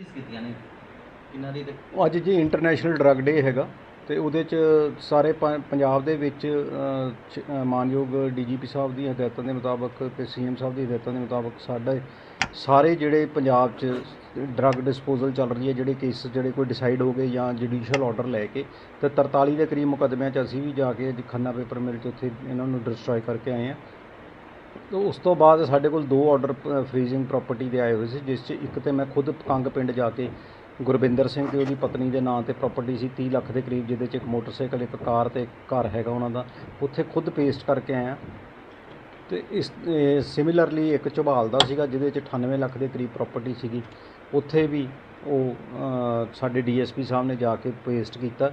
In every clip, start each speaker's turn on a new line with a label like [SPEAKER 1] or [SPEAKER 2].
[SPEAKER 1] ਕਿਸ ਕੀਤੀਆਂ ਨੇ? ਇਹਨਾਂ ਦੀ ਤੇ?
[SPEAKER 2] ਉਹ ਅੱਜ ਜੀ ਇੰਟਰਨੈਸ਼ਨਲ ਡਰੱਗ ਡੇ ਹੈਗਾ ਤੇ ਉਹਦੇ ਚ ਸਾਰੇ ਪ- ਪੰਜਾਬ ਦੇ ਵਿੱਚ ਅ, ਚ- ਅ, ਮਾਨਯੋਗ ਡੀਜੀਪੀ ਸਾਹਿਬ ਦੀ ਹਦਾਇਤਾਂ ਦੇ ਮੁਤਾਬਕ ਤੇ ਸੀਐਮ ਸਾਹਿਬ ਦੀ ਹਦਾਇਤਾਂ ਦੇ ਮੁਤਾਬਕ ਸਾਡੇ ਸਾਰੇ ਜਿਹੜੇ ਪੰਜਾਬ 'ਚ ਡਰੱਗ ਡਿਸਪੋਜ਼ਲ ਚੱਲ ਰਹੀ ਹੈ ਜਿਹੜੇ ਕੇਸ ਜਿਹੜੇ ਕੋਈ ਡਿਸਾਈਡ ਹੋ ਗਏ ਜਾਂ ਜੁਡੀਸ਼ੀਅਲ ਆਰਡਰ ਲੈ ਕੇ ਤੇ 43 ਦੇ ਕਰੀਬ ਮੁਕੱਦਮਿਆਂ 'ਚ ਅਸੀਂ ਵੀ ਜਾ ਕੇ ਅੱਜ ਖੰਨਾ ਪੇਪਰ ਮਿਲ 'ਚ ਉੱਥੇ ਇਹਨਾਂ ਨੂੰ ਡਿਸਟਰੋਏ ਕਰਕੇ ਆਏ ਹਾਂ। ਉਸ ਤੋਂ ਬਾਅਦ ਸਾਡੇ ਕੋਲ ਦੋ ਆਰਡਰ ਫਰੀਜ਼ਿੰਗ ਪ੍ਰਾਪਰਟੀ ਦੇ ਆਏ ਹੋਏ ਸੀ ਜਿਸ 'ਚ ਇੱਕ ਤੇ ਮੈਂ ਖੁਦ ਕੰਗ ਪਿੰਡ ਜਾ ਕੇ ਗੁਰਵਿੰਦਰ ਸਿੰਘ ਤੇ ਉਹਦੀ ਪਤਨੀ ਦੇ ਨਾਂ ਤੇ ਪ੍ਰਾਪਰਟੀ ਸੀ 30 ਲੱਖ ਦੇ ਕਰੀਬ ਜਿਹਦੇ 'ਚ ਇੱਕ ਮੋਟਰਸਾਈਕਲ ਇੱਕ ਕਾਰ ਤੇ ਇੱਕ ਘਰ ਹੈਗਾ ਉਹਨਾਂ ਦਾ। ਉੱਥੇ ਖੁਦ ਪੇਸਟ ਕਰਕੇ ਆਇਆ। ਤੇ ਇਸ ਸਿਮਿਲਰਲੀ ਇੱਕ ਝਬਾਲ ਦਾ ਸੀਗਾ ਜਿਹਦੇ 'ਚ 98 ਲੱਖ ਦੇ ਕਰੀਬ ਪ੍ਰਾਪਰਟੀ ਸੀਗੀ। ਉੱਥੇ ਵੀ ਉਹ ਅ, ਸਾਡੇ ਡੀਐਸਪੀ ਸਾਹਿਬ ਨੇ ਜਾ ਕੇ ਪੇਸਟ ਕੀਤਾ।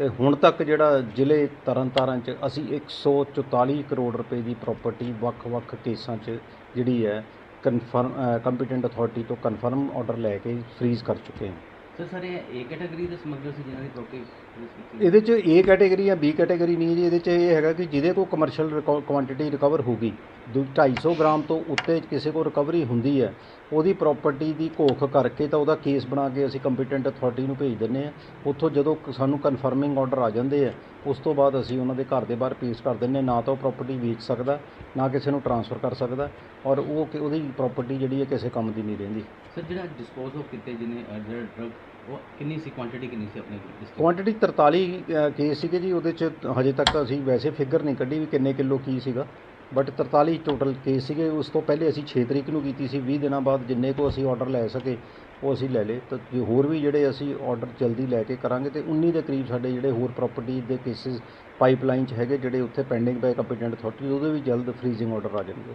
[SPEAKER 2] ਤੇ ਹੁਣ ਤੱਕ ਜਿਹੜਾ ਜ਼ਿਲ੍ਹੇ ਤਰਨਤਾਰਨ 'ਚ ਅਸੀਂ 144 ਕਰੋੜ ਰੁਪਏ ਦੀ ਪ੍ਰਾਪਰਟੀ ਵੱਖ-ਵੱਖ ਕੇਸਾਂ 'ਚ ਜਿਹੜੀ ਹੈ ਕਨਫਰਮ ਕੰਪੀਟੈਂਟ ਅਥਾਰਟੀ ਤੋਂ ਕਨਫਰਮ ਆਰਡਰ ਲੈ ਕੇ ਫ੍ਰੀਜ਼ ਕਰ ਚੁੱਕੇ ਹਾਂ।
[SPEAKER 1] ਸਰ ਸਰ ਇਹ ਏ ਕੈਟਾਗਰੀ ਦੇ ਸਮਗਲਰ ਸੀ ਜਿਨ੍ਹਾਂ ਦੀ ਪ੍ਰਾਪਰਟੀ
[SPEAKER 2] ਇਹਦੇ 'ਚ ਏ ਕੈਟਾਗਰੀ ਜਾਂ ਬੀ ਕੈਟਾਗਰੀ ਨਹੀਂ ਹੈ ਜੀ, ਇਹਦੇ 'ਚ ਇਹ ਹੈਗਾ ਕਿ ਜਿਹਦੇ ਕੋਲ ਕਮਰਸ਼ੀਅਲ ਕੁਆਂਟੀਟੀ ਰਿਕਵਰ ਹੋਗੀ 250 ਗ੍ਰਾਮ ਤੋਂ ਉੱਤੇ ਕਿਸੇ ਕੋਲ ਰਿਕਵਰੀ ਹੁੰਦੀ ਹੈ, ਉਹਦੀ ਪ੍ਰਾਪਰਟੀ ਦੀ ਘੋਖ ਕਰਕੇ ਤਾਂ ਉਹਦਾ ਕੇਸ ਬਣਾ ਕੇ ਅਸੀਂ ਕੰਪੀਟੈਂਟ ਅਥਾਰਟੀ ਨੂੰ ਭੇਜ ਦਿੰਦੇ ਆ ਉੱਥੋਂ ਜਦੋਂ ਕ- ਸਾਨੂੰ ਕਨਫਰਮਿੰਗ ਆਰਡਰ ਆ ਜਾਂਦੇ ਆ ਉਸ ਤੋਂ ਬਾਅਦ ਅਸੀਂ ਉਹਨਾਂ ਦੇ ਘਰ ਦੇ ਬਾਹਰ ਪੇਸ਼ ਕਰ ਦਿੰਦੇ। ਨਾ ਤਾਂ ਉਹ ਪ੍ਰਾਪਰਟੀ ਵੇਚ ਸਕਦਾ ਨਾ ਕਿਸੇ ਨੂੰ ਟਰਾਂਸਫਰ ਕਰ ਸਕਦਾ ਔਰ ਉਹ ਕਿ- ਉਹਦੀ ਪ੍ਰਾਪਰਟੀ ਜਿਹੜੀ ਹੈ ਕਿਸੇ ਕੰਮ ਦੀ ਨਹੀਂ ਰਹਿੰਦੀ
[SPEAKER 1] ਸਰ ਜਿਹੜਾ ਡਿਸਪੋਜ਼ ਆਫ ਕੀਤੇ ਜਿਹਨੇ ਜਿਹੜਾ ਡਰਗ ਉਹ ਕਿੰਨੀ ਸੀ ਕੁਆਂਟੀਟੀ ਕਿੰਨੀ ਸੀ ਆਪਣੇ ਤੋਂ?
[SPEAKER 2] ਕੁਆਂਟੀਟੀ 43 ਅ, ਕੇਸ ਸੀਗੇ ਜੀ ਉਹਦੇ 'ਚ ਹਜੇ ਤੱਕ ਅਸੀਂ ਵੈਸੇ ਫਿਗਰ ਨਹੀਂ ਕੱਢੀ ਵੀ ਕਿੰਨੇ ਕਿਲੋ ਕੀ ਸੀਗਾ ਬਟ 43 ਟੋਟਲ ਕੇਸ ਸੀਗੇ, ਉਸ ਤੋਂ ਪਹਿਲੇ ਅਸੀਂ 6 ਤਰੀਕ ਨੂੰ ਕੀਤੀ ਸੀ 20 ਦਿਨਾਂ ਬਾਅਦ ਜਿੰਨੇ ਕੋ ਅਸੀਂ ਆਰਡਰ ਲੈ ਸਕੇ, ਉਹ ਅਸੀਂ ਲੈ ਲਏ। ਤਾਂ ਜੇ ਹੋਰ ਵੀ ਜਿਹੜੇ ਅਸੀਂ ਆਰਡਰ ਜਲਦੀ ਲੈ ਕੇ ਕਰਾਂਗੇ, ਤੇ 19 ਦੇ ਕਰੀਬ ਸਾਡੇ ਜਿਹੜੇ ਹੋਰ ਪ੍ਰਾਪਰਟੀ ਦੇ ਕੇਸਿਸ ਪਾਈਪਲਾਈਨ 'ਚ ਹੈਗੇ, ਜਿਹੜੇ ਉੱਥੇ ਪੈਂਡਿੰਗ ਪਏ ਕੰਪੀਟੈਂਟ ਅਥਾਰਟੀ ਉਹਦੇ ਵੀ ਜਲਦ ਫ੍ਰੀਜ਼ਿੰਗ ਆਰਡਰ ਆ ਜਾਣਗੇ।